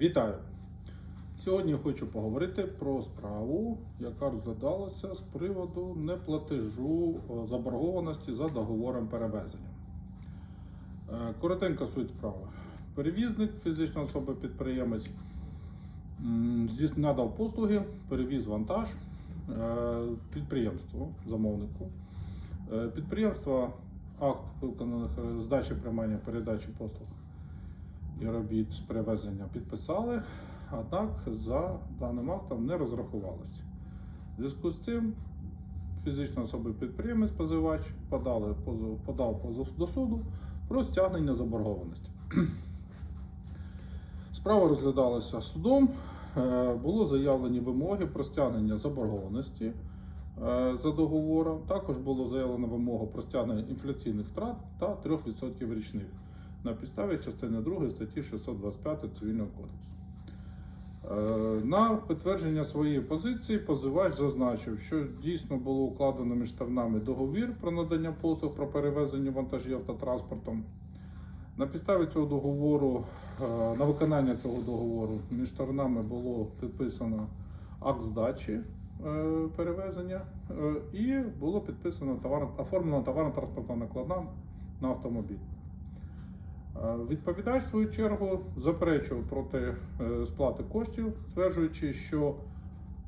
Вітаю! Сьогодні хочу поговорити про справу, яка розглядалася з приводу неплатежу е, заборгованості за договором перевезення. Е, Коротенька суть справи. Перевізник, фізична особа підприємець, надав послуги, перевіз вантаж е, підприємству, замовнику. Підприємство акт виконаних здачі приймання передачі послуг і робіт з перевезення підписали, однак за даним актом не розрахувалися. В зв'язку з цим фізична особа підприємець позивач подали позов, подав позов до суду про стягнення заборгованості. Справа розглядалася судом. Е, Було заявлені вимоги про стягнення заборгованості е, за договором. Також було заявлено вимогу про стягнення інфляційних втрат та 3% річних на підставі частини 2 статті 625 Цивільного кодексу. Е, На підтвердження своєї позиції позивач зазначив, що дійсно було укладено між сторонами договір про надання послуг про перевезення вантажів автотранспортом. На підставі цього договору, е, на виконання цього договору між сторонами було підписано акт здачі е, перевезення і було підписано товар, оформлено товарно-транспортна накладна на автомобіль. Е, Відповідач, в свою чергу, заперечував проти е, сплати коштів, стверджуючи, що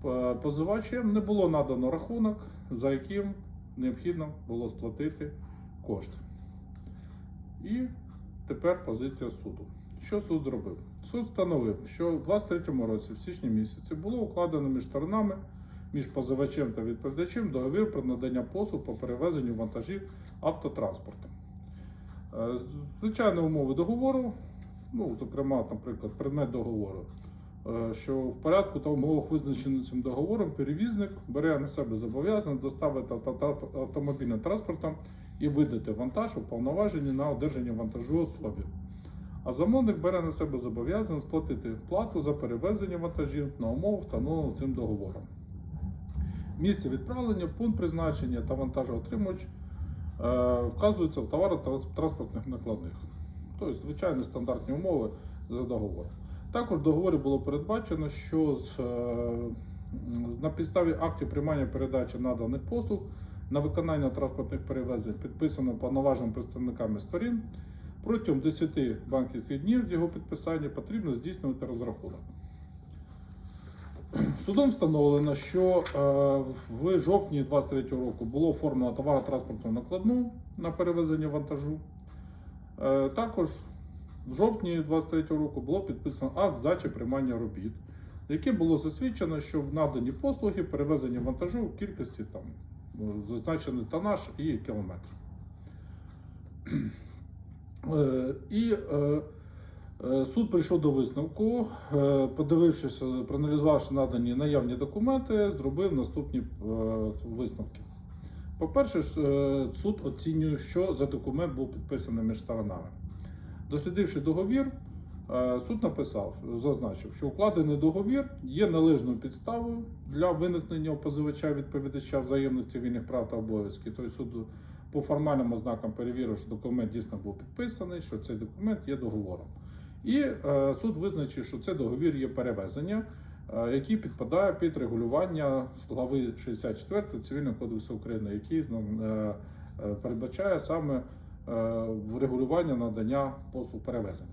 е, позивачем не було надано рахунок, за яким необхідно було сплатити кошти. І тепер позиція суду. Що суд зробив? Суд встановив, що в 23-му році, в січні місяці, було укладено між сторонами, між позивачем та відповідачем договір про надання послуг по перевезенню вантажів автотранспортом. Е, Звичайні умови договору, ну, зокрема, наприклад, предмет договору, е, що в порядку та умовах, визначених цим договором, перевізник бере на себе зобов'язання доставити автомобільним транспортом і видати вантаж уповноважені на одержання вантажу особі. А замовник бере на себе зобов'язання сплатити плату за перевезення вантажів на умову, встановлену цим договором. Місце відправлення, пункт призначення та вантажоотримувач вказуються в товаротранспортних накладних. Тобто, звичайні стандартні умови за договором. Також в договорі було передбачено, що з, е, на підставі актів приймання передачі наданих послуг на виконання транспортних перевезень підписано повноваженими представниками сторін. Протягом 10 банківських днів з його підписання потрібно здійснювати розрахунок. Судом встановлено, що е, в жовтні 23 року було оформлено товарно-транспортну накладну на перевезення вантажу. Е, Також в жовтні 23 року було підписано акт здачі приймання робіт, яким було засвідчено, що надані послуги перевезення вантажу в кількості там е, зазначений тонаж і кілометр. І суд прийшов до висновку, е, подивившись, е, проаналізувавши надані наявні документи, зробив наступні е, висновки. По-перше, е, суд оцінює, що за документ був підписаний між сторонами. Дослідивши договір, е, суд написав, зазначив, що укладений договір є належною підставою для виникнення у позивача відповідача взаємних цивільних прав та обов'язків. Тобто суд по формальним ознакам перевірив, що документ дійсно був підписаний, що цей документ є договором. І е, суд визначив, що це договір є перевезення, е, який підпадає під регулювання глави 64 Цивільного кодексу України, який е, передбачає саме регулювання надання послуг перевезення.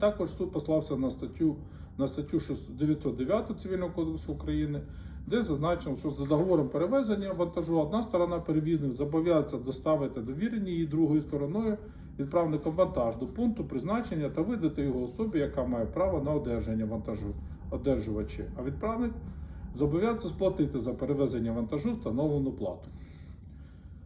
Також суд послався на статтю на статтю 6 909 Цивільного кодексу України, де зазначено, що за договором перевезення вантажу одна сторона перевізник зобов'язується доставити довірені її другою стороною відправником вантаж до пункту призначення та видати його особі, яка має право на одержання вантажу одержувачі, а відправник зобов'язується сплатити за перевезення вантажу встановлену плату.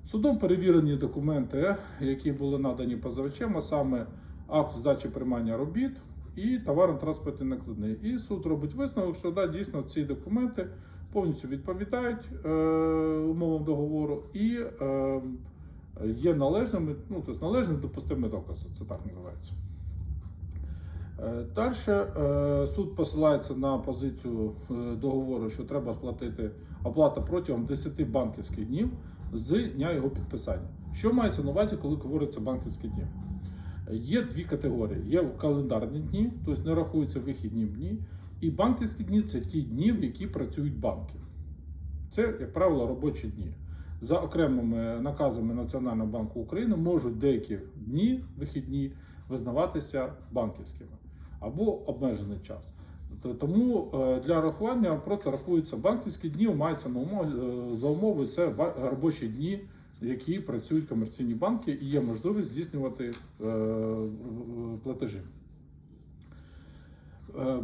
Судом перевірені документи, які були надані позивачем, а саме акт здачі приймання робіт і товарно-транспортні накладні. І суд робить висновок, що да, дійсно ці документи повністю відповідають е, умовам договору і е, є належними, ну, тобто належним допустимий доказ, це так називається. Далі суд посилається на позицію е, договору, що треба сплатити оплата протягом 10 банківських днів з дня його підписання. Що мається на увазі, коли говориться банківські дні? Є дві категорії: є календарні дні, тобто не рахуються вихідні дні, і банківські дні це ті дні, в які працюють банки. Це, як правило, робочі дні. За окремими наказами Національного банку України можуть деякі дні, вихідні, визнаватися банківськими або обмежений час. Тому е, для рахування просто рахуються банківські дні, мається е, за умови це робочі дні, які працюють комерційні банки, і є можливість здійснювати е, платежі. Е,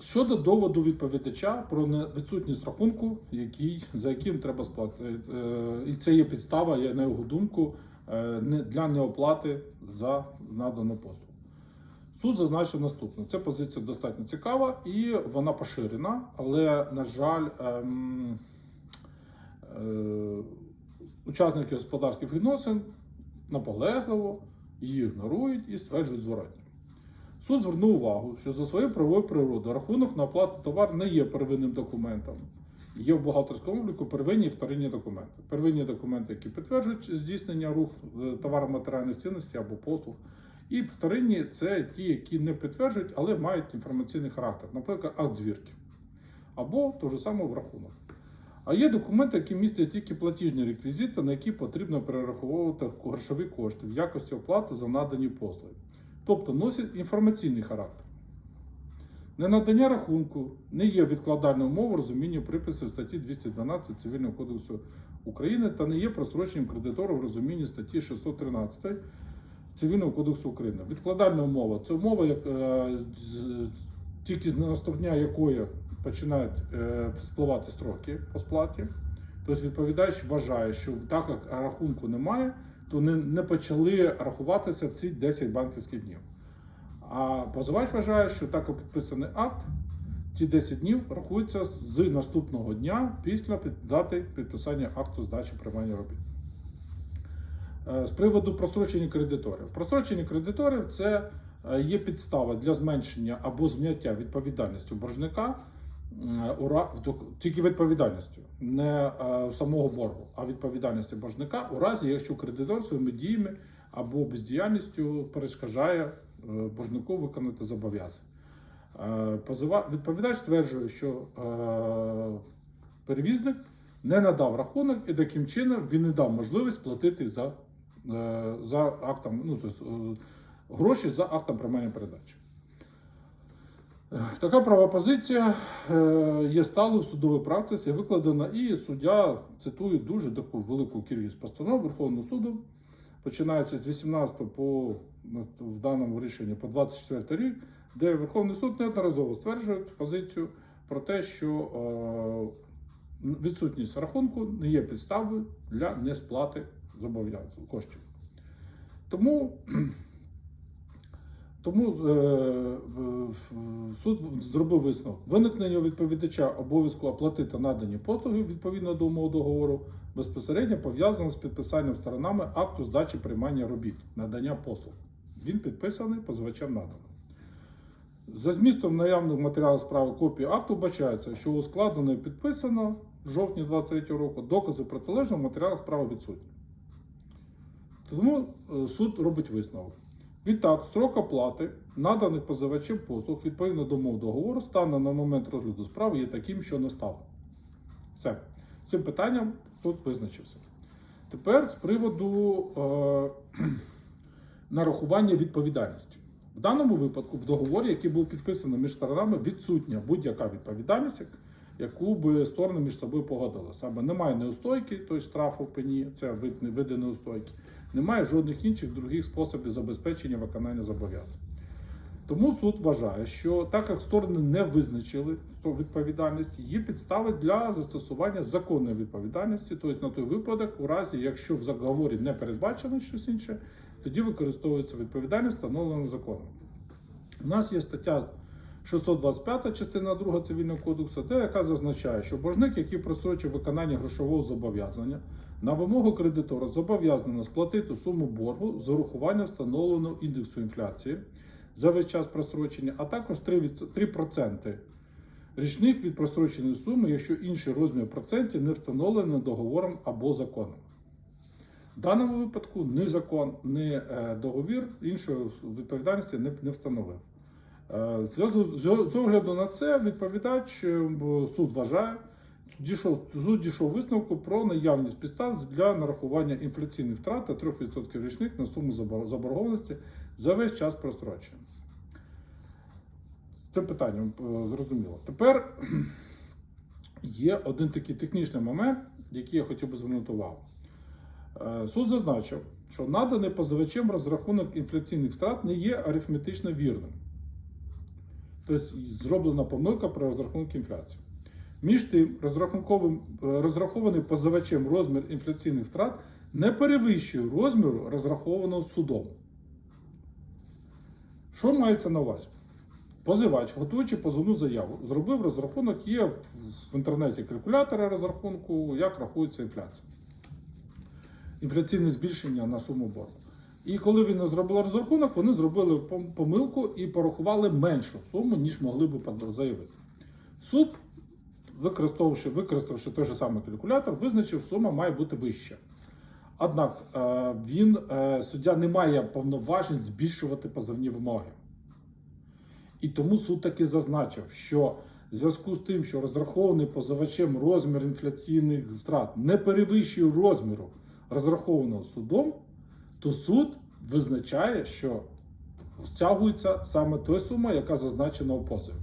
Щодо доводу відповідача про відсутність рахунку, який, за яким треба сплатити, Е, і це є підстава, є, на його думку, для неоплати за надану послугу. Суд зазначив наступне: ця позиція достатньо цікава і вона поширена, але, на жаль, ем, учасники господарських відносин наполегливо її ігнорують і стверджують зворотні. Суд звернув увагу, що за своєю правовою природою рахунок на оплату товару не є первинним документом. Є в бухгалтерському обліку первинні і вторинні документи. Первинні документи, які підтверджують здійснення рух е, товару матеріальних цінностей або послуг. І вторинні це ті, які не підтверджують, але мають інформаційний характер, наприклад, акт звірки. Або то ж саме в рахунок. А є документи, які містять тільки платіжні реквізити, на які потрібно перераховувати грошові кошти в якості оплати за надані послуги. Тобто носять інформаційний характер. Ненадання рахунку не є відкладальною умовою розуміння приписів статті 212 Цивільного кодексу України та не є простроченням кредитору в розумінні статті 613 Цивільного кодексу України. Відкладальна умова це умова, як, е, тільки з наступня якої починають е, спливати строки по сплаті. Тобто відповідач вважає, що так як рахунку немає, то не, не почали рахуватися ці 10 банківських днів. А позивач вважає, що так як підписаний акт, ці 10 днів рахуються з наступного дня після дати підписання акту здачі приймання робіт. Е, З приводу прострочення кредиторів. Прострочення кредиторів це е, є підстава для зменшення або зняття відповідальності боржника у ра- тільки відповідальністю, не е, самого боргу, а відповідальності боржника у разі, якщо кредитор своїми діями або бездіяльністю перешкоджає е, боржнику виконати зобов'язання. Е, позива- Відповідач стверджує, що е, перевізник не надав рахунок і таким чином він не дав можливість платити за, е, за актом, ну, тобто, е, гроші за актом приймання передачі. Така права позиція е, є сталою в судовій практиці, викладена і суддя цитує дуже таку велику кількість постанов Верховного суду, починаючи з 18 по в даному рішенні по 24 рік, де Верховний суд неодноразово стверджує позицію про те, що е, відсутність рахунку не є підставою для несплати зобов'язань коштів. Тому тому е, суд зробив висновок. Виникнення у відповідача обов'язку оплатити надані послуги відповідно до умов договору безпосередньо пов'язано з підписанням сторонами акту здачі приймання робіт, надання послуг. Він підписаний, позивачем надано. За змістом наявних матеріалів справи копії акту вбачається, що ускладнено і підписано в жовтні 23 року докази протилежного матеріалу справи відсутні. Тому е, суд робить висновок. Відтак, строк оплати наданих позивачем послуг відповідно до мов договору станом на момент розгляду справи є таким, що не став. Все. Цим питанням суд визначився. Тепер з приводу е, нарахування відповідальності. В даному випадку, в договорі, який був підписаний між сторонами, відсутня будь-яка відповідальність, яку би сторони між собою погодили. Саме немає неустойки, тобто штрафу пені, це вид, види неустойки, немає жодних інших других способів забезпечення виконання зобов'язань. Тому суд вважає, що так як сторони не визначили відповідальність, є підстави для застосування законної відповідальності, тобто на той випадок, у разі, якщо в заговорі не передбачено щось інше, тоді використовується відповідальність, встановлена законом. У нас є стаття 625 частина 2 цивільного кодексу, де яка зазначає, що боржник, який прострочив виконання грошового зобов'язання, на вимогу кредитора зобов'язано сплатити суму боргу з урахуванням встановленого індексу інфляції за весь час прострочення, а також 3%, річних від простроченої суми, якщо інший розмір процентів не встановлено договором або законом. В даному випадку ні закон, ні е, договір іншої відповідальності не встановив. Е, з огляду на це відповідач е, суд вважає, дійшов, суд дійшов висновку про наявність підстав для нарахування інфляційних втрат та 3% річних на суму заборгованості за весь час прострочення. З цим питанням е, зрозуміло. Тепер є один такий технічний момент, який я хотів би звернути увагу. Суд зазначив, що наданий позивачем розрахунок інфляційних втрат не є арифметично вірним. Тобто зроблена помилка при розрахунку інфляції. Між тим, е, розрахований позивачем розмір інфляційних втрат не перевищує розміру розрахованого судом. Що мається на увазі? Позивач, готуючи позовну заяву, зробив розрахунок, є в інтернеті калькулятори розрахунку, як рахується інфляція. Інфляційне збільшення на суму боргу. І коли він зробив розрахунок, вони зробили помилку і порахували меншу суму, ніж могли под- заявити. Суд, використовувавши, використавши той же самий калькулятор, визначив, сума має бути вища. Однак е, він, е, суддя не має повноважень збільшувати позовні вимоги. І тому суд таки зазначив, що в зв'язку з тим, що розрахований позивачем розмір інфляційних втрат не перевищує розміру розрахованого судом, то суд визначає, що стягується саме той сума, яка зазначена у позові.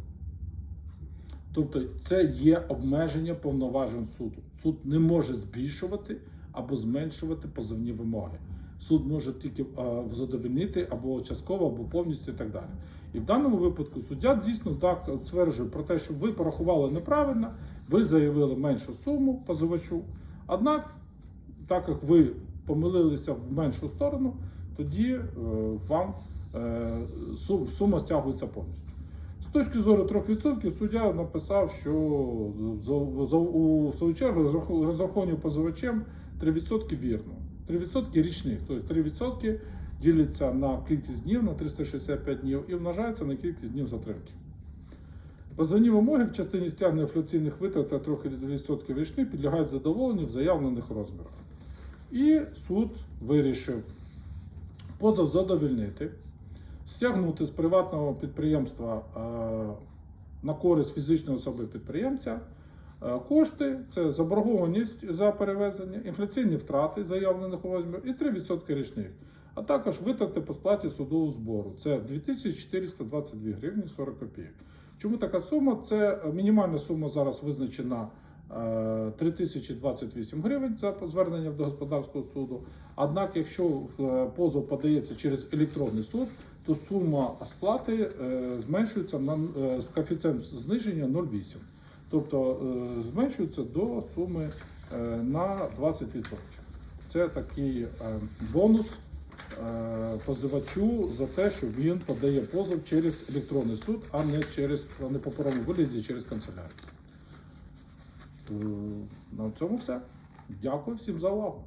Тобто це є обмеження повноважень суду. Суд не може збільшувати або зменшувати позовні вимоги. Суд може тільки е, задовольнити або частково, або повністю і так далі. І в даному випадку суддя дійсно так стверджує про те, що ви порахували неправильно, ви заявили меншу суму позивачу. Однак, так як ви помилилися в меншу сторону, тоді е, вам е, сума стягується повністю. З точки зору 3% суддя написав, що у свою чергу розраховування позивачем 3% вірно. 3% річних, тобто 3% діляться на кількість днів на 365 днів і множається на кількість днів затримки. Позовні вимоги в частині стягнення інфляційних витрат та 3% річних підлягають задоволенню в заявлених розмірах. І суд вирішив позов задовільнити, стягнути з приватного підприємства е, на користь фізичної особи підприємця е, кошти, це заборгованість за перевезення, інфляційні втрати заявлених розмірів і 3% річних, а також витрати по сплаті судового збору. Це 2422 гривні 40 копійок. Чому така сума? Це е, мінімальна сума зараз визначена 3028 гривень за звернення до господарського суду. Однак, якщо е, позов подається через електронний суд, то сума сплати е, зменшується на е, коефіцієнт зниження 0,8. Тобто е, зменшується до суми е, на 20%. Це такий е, бонус е, позивачу за те, що він подає позов через електронний суд, а не через не паперовому вигляді через канцелярію. Е, На цьому все. Дякую всім за увагу.